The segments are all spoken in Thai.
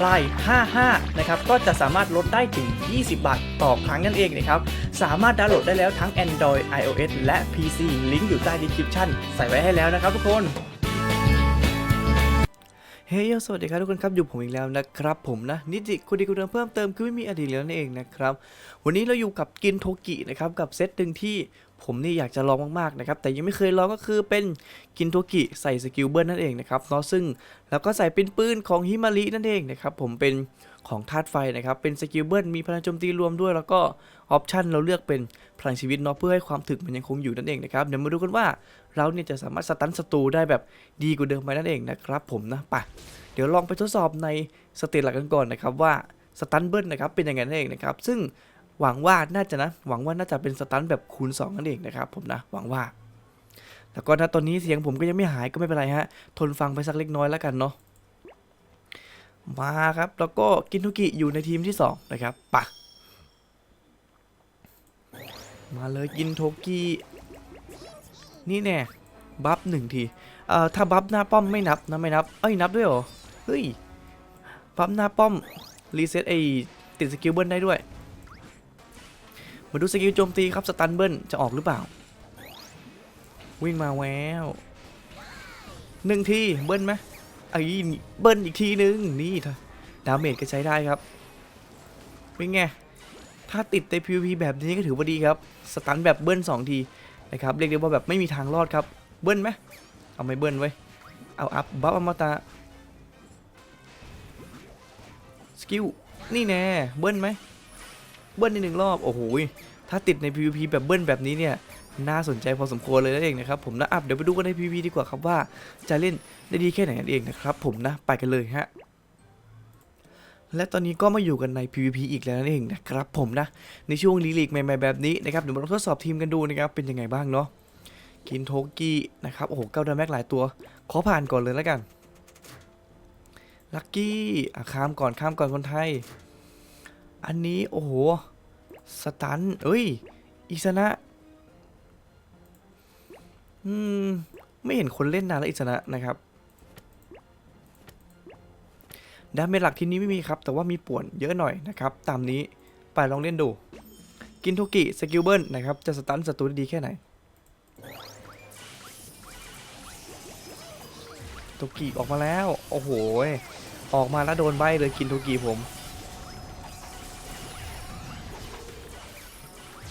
ปลาย55 นะครับ ก็จะสามารถลดได้ถึง 20 บาทต่อครั้งนั่นเองนะครับ สามารถดาวน์โหลดได้แล้วทั้ง Android iOS และ PC ลิงก์อยู่ใต้ description ใส่ไว้ให้แล้วนะครับทุกคนเฮ้ยสวัสดีครับทุกคนครับ อยู่ผมอีกแล้วนะครับ ผมนะ นิจิคุณดีคุณเดิมเพิ่มเติมคือไม่มีอดีตแล้วนั่นเองนะครับ วันนี้เราอยู่กับกินโทกินะครับ กับเซตหนึ่งที่ ผมนี่อยากจะลองมากๆนะครับแต่ยังไม่เคยลองก็คือเป็นกินโทกิใส่สกิลเบิร์นั่นเองนะครับเนาะซึ่งแล้วก็ใส่เป็นปืนของฮิมารินั่นเองนะครับผมเป็นของธาตุไฟนะครับเป็นสกิลเบิร์มีพลังโจมตีรวมด้วย แล้วก็ออปชันเราเลือกเป็นพลังชีวิตเนาะเพื่อให้ความถึกมันยังคงอยู่นั่นเองนะครับเดี๋ยวมาดูกันว่าเราเนี่ยจะสามารถสตันศัตรูได้แบบดีกว่าเดิมไหมนั่นเองนะครับผมนะไปเดี๋ยวลองไปทดสอบในสเตจหลักกันก่อนนะครับว่าสตันเบิร์นะครับเป็นยังไงนั่นเองนะครับซึ่ง หวังว่าน่าจะนะ หวังว่าน่าจะเป็นสตันแบบคูณ2นั่นเองนะครับผมนะ หวังว่า แล้วก็ณตอนนี้เสียงผมก็ยังไม่หายก็ไม่เป็นไรฮะ ทนฟังไปสักเล็กน้อยแล้วกันเนาะ มาครับ แล้วก็กินทุกิอยู่ในทีมที่ 2 นะครับปะมาเลยกินโทกินี่แน่บัฟหนึ่งทีเอ่อถ้าบัฟหน้าป้อมไม่นับนะไม่นับ เอ้ยนับด้วยเหรอ เฮ้ย บัฟหน้าป้อมรีเซ็ตไอติดสกิลเบิลได้ด้วย มาดูสกิลโจมตีครับสตันเบิลจะออกหรือเปล่า วิ่งมาแววหนึ่งทีเบิ้ลไหมไอ้เบิ้ลอีกทีนึงนี่เถอะดาเมจก็ใช้ได้ครับเป็นไงถ้าติดใน PVP แบบนี้ก็ถือว่าดีครับสตันแบบเบิ้ลสองทีนะครับเรียกได้ว่าแบบไม่มีทางรอดครับเบิ้ลไหมเอาไม่เบิ้ลไว้เอาอัพบัฟอมตะสกิลนี่แน่เบิ้ลไหม เบิ้ลในหนึ่งรอบ โอ้โห ถ้าติดใน PVP แบบเบิ้ลแบบนี้เนี่ย น่าสนใจพอสมควรเลยนั่นเองนะครับผมนะอัพเดี๋ยวไปดูกันใน PVP ดีกว่าครับว่าจะเล่นได้ดีแค่ไหนนั่นเองนะครับผมนะ ไปกันเลยฮะและตอนนี้ก็มาอยู่กันใน PVP อีกแล้วนั่นเองนะครับผมนะ ในช่วงลีลีกใหม่ๆแบบนี้นะครับเดี๋ยวมาลองทดสอบทีมกันดูนะครับเป็นยังไงบ้างเนาะกินโทกี้นะครับโอ้โหเก้าดาแม็กหลายตัว ขอผ่านก่อนเลยแล้วกันลักกี้อะข้ามก่อนข้ามก่อนคนไทย อันนี้โอ้โห สตัน เอ้ย อิสนะอืม ไม่เห็นคนเล่นนานแล้วอิสนะนะครับ ดาเมจหลักที่นี้ไม่มีครับ แต่ว่ามีป่วนเยอะหน่อยนะครับ ตามนี้ ไปลองเล่นดู กินโทกิ สกิลเบิลนะครับ จะสตันศัตรูได้ดีแค่ไหนโทกิออกมาแล้ว โอ้โห ออกมาแล้วโดนใบเลยกินโทกิผม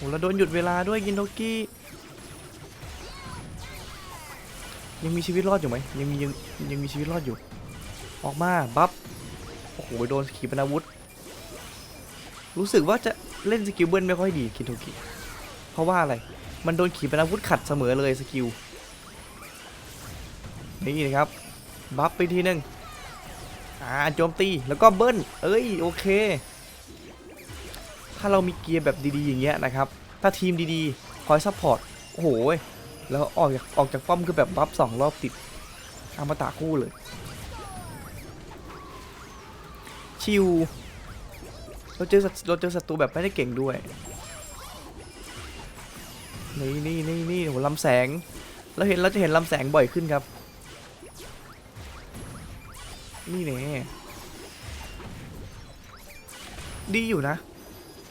โอ้แล้วโดนหยุดเวลาด้วยกินโทกิยังมีชีวิตรอดอยู่ไหมยังมียังยังมีชีวิตรอดอยู่ ออกมาบัฟโอ้โหโดนขีปนาวุธ รู้สึกว่าจะเล่นสกิลเบิลไม่ค่อยดีคินโทกิเพราะว่าอะไร มันโดนขีปนาวุธขัดเสมอเลยสกิลนี่นะครับบัฟไปทีหนึ่งอ่าโจมตีแล้วก็เบิ้ลเอ้ยโอเค ถ้าเรามีเกียร์แบบดีๆอย่างเงี้ยนะครับ ถ้าทีมดีๆ คอยซัพพอร์ต โอ้โห แล้วออกจากออกจากป้อมคือแบบบัฟสองรอบติดอามตะคู่เลย ชิว เราเจอศัตเราเจอศัตรูแบบไม่ได้เก่งด้วย นี่นี่นี่นี่โหลำแสง เราเห็นเราจะเห็นลำแสงบ่อยขึ้นครับ นี่แน่ดีอยู่นะ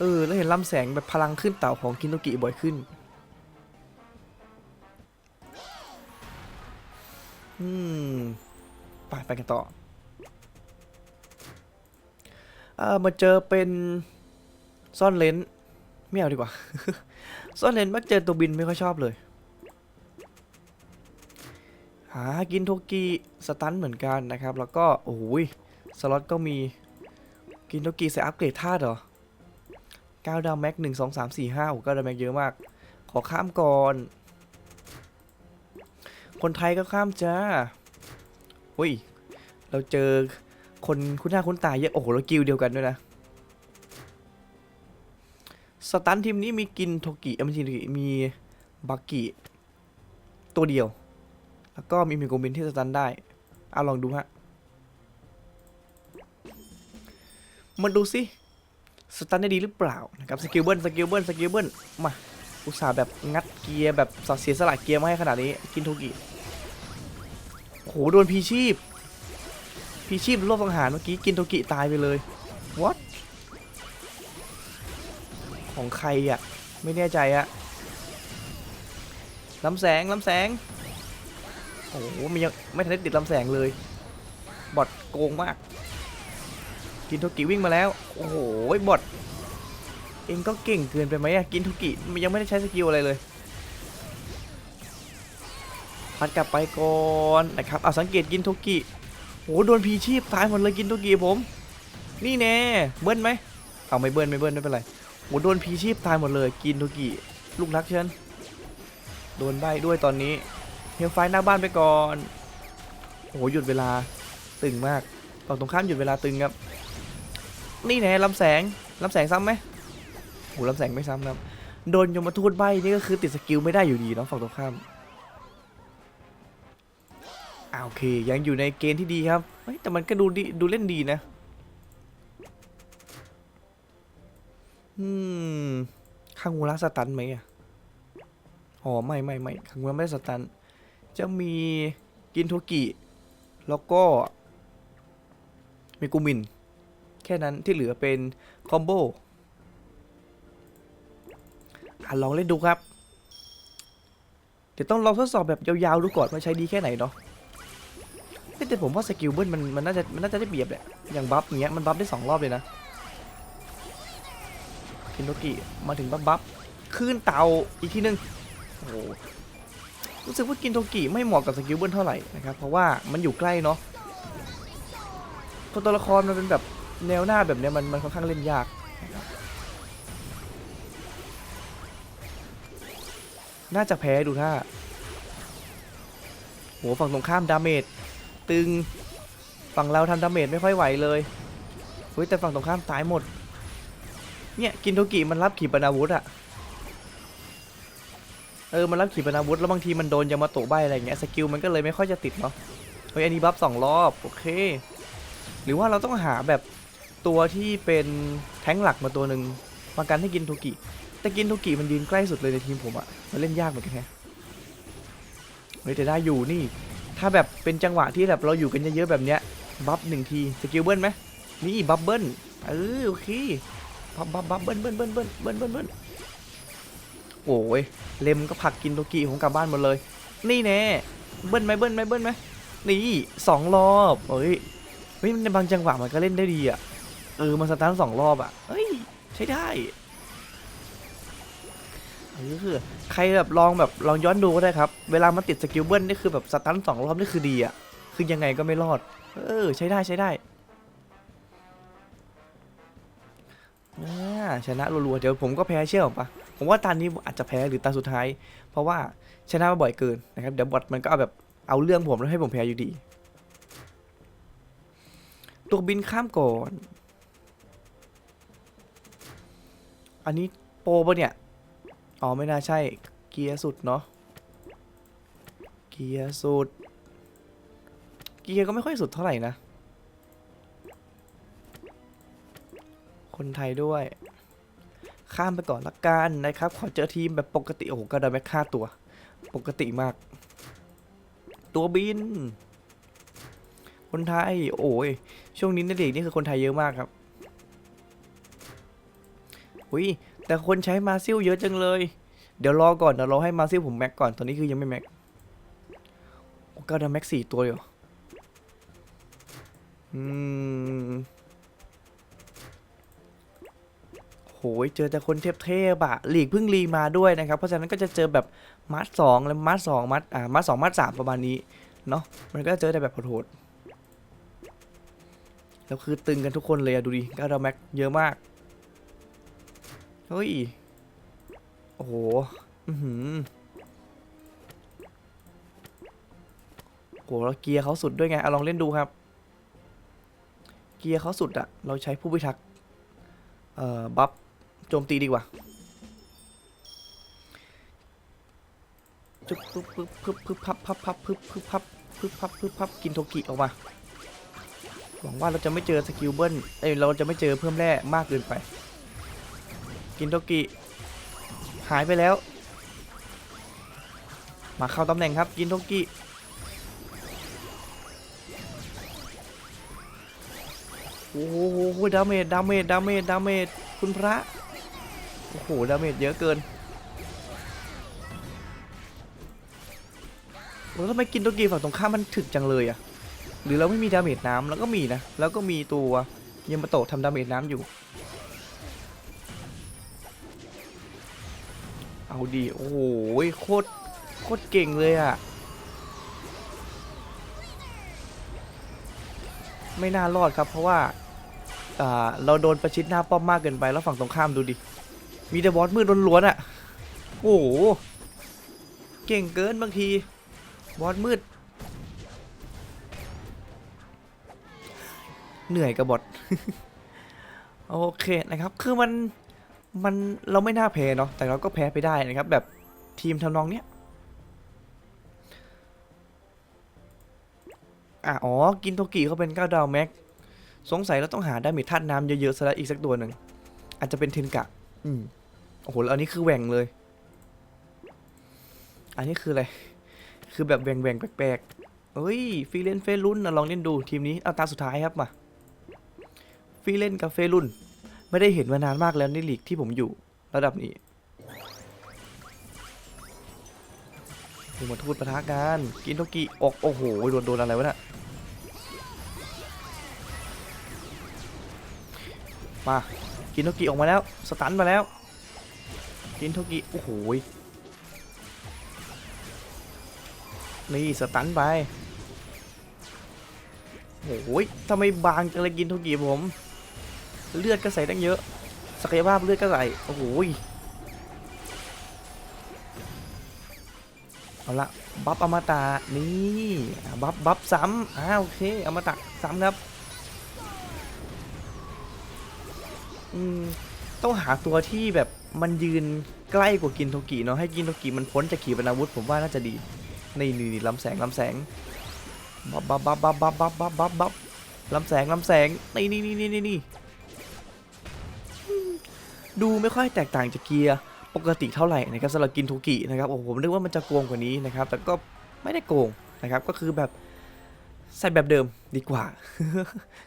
เออ แล้วเห็นลำแสงแบบพลังขึ้นเต่าของกินโนกิบ่อยขึ้น อืม ไปไปกันต่อ เออมาเจอเป็นซ่อนเลนไม่เอาดีกว่า ซ่อนเลนมักเจอตัวบินไม่ค่อยชอบเลย หากินโทกิสตันเหมือนกันนะครับ แล้วก็ โอ้ยสล็อตก็มี กินโทกิใส่อัปเกรดธาตุเหรอ 9ดาวแม็ก1 2 3 4 5โอ้9ดาวแม็กเยอะมาก ขอข้ามก่อน คนไทยก็ข้ามจ้าอุ้ย เราเจอคนคุ้นหน้าคุ้นตาเยอะ โอ้โห เรากิลเดียวกันด้วยนะ สตันทีมนี้มีกินโทกิเอ้ยไม่ใช่โทกิมีบักกิตัวเดียว แล้วก็มีมิโกมินที่สตันได้เอาลองดูฮะมาดูสิ สตันได้ดีหรือเปล่านะครับสกิลเบิลสกิลเบิลสกิลเบิลมาอุตส่าห์แบบงัดเกียร์แบบเสียสละเกียร์มาให้ขนาดนี้กินโทกิโอ้โหโดนพีชีพพีชีพโลบสังหารเมื่อกี้กินโทกิตายไปเลย what ของใครอะไม่แน่ใจอะลำแสงลำแสงโอ้โหมันยังไม่ทันได้ติดลำแสงเลย บอทโกงมาก กินโทกิวิ่งมาแล้ว โอ้โหบอทเองก็เก่งเกินไปไหมอะกินโทกิมันยังไม่ได้ใช้สกิลอะไรเลย พัดกลับไปก่อนนะครับเอาสังเกตกินโทกิโอ้โหโดนพีชีพตายหมดเลยกินโทกิผม นี่แน่เบิ้ลไหมเอาไม่เบิ้ลไม่เบิ้ลไม่เป็นไรโอ้โหโดนพีชีพตายหมดเลย กินโทกิลูกรักเชิญโดนใบด้วยตอนนี้เฮลไฟหน้าบ้านไปก่อนโอ้โหหยุดเวลาตึงมากฝั่งตรงข้ามหยุดเวลาตึงครับ นี่แน่ลำแสงลำแสงซ้ำไหมโอ้ลำแสงไม่ซ้ำครับ โดนยมทูตใบนี่ก็คือติดสกิลไม่ได้อยู่ดีเนาะฝั่งตรงข้ามอาโอเคยังอยู่ในเกณฑ์ที่ดีครับแต่มันก็ดูดีดูเล่นดีนะอืมคังมูระสตันไหมอะอ๋อไม่ไม่ไม่คังมูระไม่ได้สตัน จะมีกินโทกิ แล้วก็ มีกูมิน แค่นั้นที่เหลือเป็นคอมโบอะลองเล่นดูครับ เดี๋ยวต้องลองทดสอบแบบยาวๆดูก่อนว่าใช้ดีแค่ไหนเนาะแต่ผมว่าสกิลเบิ้ลมันมันน่าจะมันน่าจะได้เปรียบแหละอย่างบัฟเงี้ยมันบัฟได้สองรอบเลยนะคินโนกิมาถึงบัฟบัฟขึ้นเตาอีกทีนึงโอ้รู้สึกว่ากินโทกิไม่เหมาะกับสกิลเบิลเท่าไหร่นะครับเพราะว่ามันอยู่ใกล้เนาะตัวตัวละครมันเป็นแบบ แนวหน้าแบบเนี้ยมันมันค่อนข้างเล่นยาก น่าจะแพ้ดูท่าโหฝั่งตรงข้ามดาเมจตึง ฝั่งเราทำดาเมจไม่ค่อยไหวเลยเฮ้ยแต่ฝั่งตรงข้ามตายหมด เนี่ยกินโทกิมันรับขีปนาวุธอะเออมันรับขีปนาวุธแล้วบางทีมันโดนยามาโตะใบอะไรเงี้ยสกิลมันก็เลยไม่ค่อยจะติดเนาะเฮ้ยอันนี้บัฟสองรอบโอเค หรือว่าเราต้องหาแบบ ตัวที่เป็นแท้งหลักมาตัวหนึ่งมากันให้กินโทกิแต่กินโทกิมันยืนใกล้สุดเลยในทีมผมอะมันเล่นยากเหมือนกันแฮะเฮ้ยแต่ได้อยู่นี่ ถ้าแบบเป็นจังหวะที่แบบเราอยู่กันเยอะๆแบบเนี้ยบัฟหนึ่งทีสกิลเบิ้ลไหมนี่บัฟเบิ้ลเออโอเคบับบับบับเบิ้ลเบิ้ลเบิ้ลเบิ้ลเบิ้ลเบิ้ลเบิ้ลโอ้ยเลมก็ผักกินโตกิผมกลับบ้านหมดเลย นี่แน่เบิ้ลไหมเบิ้ลไหมเบิ้ลไหมนี่สองรอบเฮ้ยเฮ้ยในบางจังหวะมันก็เล่นได้ดีอะ เออมันสตาร์ทสองรอบอะเฮ้ยใช้ได้เออคือใครแบบลองแบบลองย้อนดูก็ได้ครับ เวลามันติดสกิลเบิ้ลนี่คือแบบสตาร์ทสองรอบนี่คือดีอะ คือยังไงก็ไม่รอด เออใช้ได้ใช้ได้ชนะรัวๆเดี๋ยวผมก็แพ้เชื่อผมปะผมว่าตานี้อาจจะแพ้หรือตาสุดท้าย เพราะว่าชนะมาบ่อยเกินนะครับเดี๋ยวบอทมันก็เอาแบบเอาเรื่องผมแล้วให้ผมแพ้อยู่ดี ตัวบินข้ามก่อน อันนี้โปรปะเนี่ย อ๋อ ไม่น่าใช่ เกียร์สุดเนาะ เกียร์สุด เกียร์ก็ไม่ค่อยสุดเท่าไหร่นะ คนไทยด้วย ข้ามไปก่อนละกันนะครับ ขอเจอทีมแบบปกติ โอ้โหกระดาแม็กค่าตัว ปกติมาก ตัวบิน คนไทย โอ้ย ช่วงนี้ในเด็กนี่คือคนไทยเยอะมากครับ อุ้ยแต่คนใช้มาซิลเยอะจังเลย เดี๋ยวรอก่อนเดี๋ยวรอให้มาซิลผมแม็กก่อนตอนนี้คือยังไม่แม็กโอ้กระดาแม็กสี่ตัวเลยเหรออืมโหยเจอแต่คนเทพๆอะลีกเพิ่งรีมาด้วยนะครับ เพราะฉะนั้นก็จะเจอแบบมัดสองและมัดสองมัดอ่ามัดสองมัดสามประมาณนี้เนาะมันก็เจอแต่แบบโหดๆแล้วคือตึงกันทุกคนเลยอะดูดิก็เราแม็กเยอะมาก เฮ้ย โอ้โห อือหโหแล้วเกียร์เขาสุดด้วยไง เอาลองเล่นดูครับ เกียร์เขาสุดอะเราใช้ผู้พิทักษ์เอ่อ บัฟโจมตีดีกว่าจุ๊บปึ๊บปึ๊บปึ๊บปึ๊บพับพับพับปึ๊บปึ๊บพับปึ๊บพับปึ๊บพับกินโทกิออกมา หวังว่าเราจะไม่เจอสกิลเบิ้ล เอ้ย เราจะไม่เจอเพิ่มแร่มากเกินไป กินโทกิ หายไปแล้ว มาเข้าตำแหน่งครับ กินโทกิ โอ้โหดาเมจ ดาเมจ ดาเมจ ดาเมจ คุณพระ โอ้โห ดาเมจเยอะเกินโอ้วทำไมกินโตกีฝั่งตรงข้ามมันถึกจังเลยอะหรือเราไม่มีดาเมจน้ำแล้วก็มีนะ แล้วก็มีตัวยามาโตะทำดาเมจน้ำอยู่ เอาดีโอ้โหโคตรโคตรเก่งเลยอะไม่น่ารอดครับเพราะว่าอ่าเราโดนประชิดหน้าป้อมมากเกินไปแล้วฝั่งตรงข้ามดูดิ มีแต่บอสมืดล้วนๆอะโอ้โห เก่งเกินบางที บอสมืด เหนื่อยกับบอทโอเคนะครับ คือมัน มันเราไม่น่าแพ้เนาะแต่เราก็แพ้ไปได้นะครับ แบบทีมทำนองเนี้ยอะอ๋อ กินโทกิเขาเป็น 9 ดาวแม็ก สงสัยเราต้องหาดาเมจธาตุน้ำเยอะๆซะแล้วอีกสักตัวหนึ่ง อาจจะเป็นเทนกะ อืม โอ้โห แล้วอันนี้คือแหว่งเลย อันนี้คืออะไร คือแบบแหว่งแหว่งๆแปลกๆเอ้ย ฟีเล่นเฟรุ่นนะลองเล่นดูทีมนี้ เอาตาสุดท้ายครับมา ฟีเล่นกับเฟรุ่น ไม่ได้เห็นมานานมากแล้วในลีกที่ผมอยู่ระดับนี้ดูมาทูดปะทะกันกินโตกิออกโอ้โหโดนโดนอะไรวะน่ะมากินโตกิออกมาแล้วสตันมาแล้วกินโทกิโอ้โหนี่สตันไปโอ้โหทำไมบางจังเลยกินโทกิผม เลือดก็ใส่ตั้งเยอะ ศักยภาพเลือดก็ใส่ โอ้โหเอาละบัฟอมตะนี่บัฟบัฟซ้ำอ่าโอเคอมตะซ้ำครับอืมต้องหาตัวที่แบบมันยืนใกล้กว่ากินโทกิเนาะให้กินโทกิมันพ้นจากขีปนาวุธผมว่าน่าจะดีนี่นี่นี่ลำแสงลำแสงบับบับบับบับบับบับบับบับลำแสงลำแสงนี่นี่นี่นี่นี่นี่ ดูไม่ค่อยแตกต่างจากเกียร์ปกติเท่าไหร่นะครับสำหรับกินโทกินะครับโอ้โหผมนึกว่ามันจะโกงกว่านี้นะครับ แต่ก็ไม่ได้โกงนะครับก็คือแบบใส่แบบเดิมดีกว่า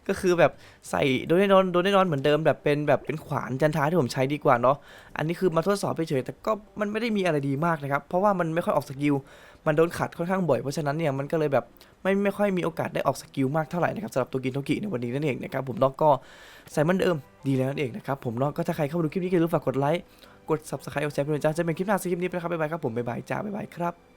ก็คือแบบใส่โดนแน่นอนโดนแน่นอนเหมือนเดิมแบบเป็นแบบเป็นขวานจันทราที่ผมใช้ดีกว่าเนาะอันนี้คือมาทดสอบเฉยแต่ก็มันไม่ได้มีอะไรดีมากนะครับ เพราะว่ามันไม่ค่อยออกสกิล มันโดนขัดค่อนข้างบ่อย เพราะฉะนั้นเนี่ยมันก็เลยแบบไม่ไม่ค่อยมีโอกาสได้ออกสกิลมากเท่าไหร่นะครับสำหรับตัวกินโทกิในวันนี้นั่นเองนะครับผมเนาะก็ใส่เหมันเดิมดีแล้วนั่นเองนะครับผมเนาะก็ถ้าใครเข้ามาดูคลิปนี้ก็อย่าลืมฝากกดไลค์กด subscribe กดแชร์เป็นกำลังใจจะเป็นคลิปหน้าสคลิปนี้ไปนะครับบ๊ายบายครับผมบ๊ายบายจ้าบ๊ายบายครับ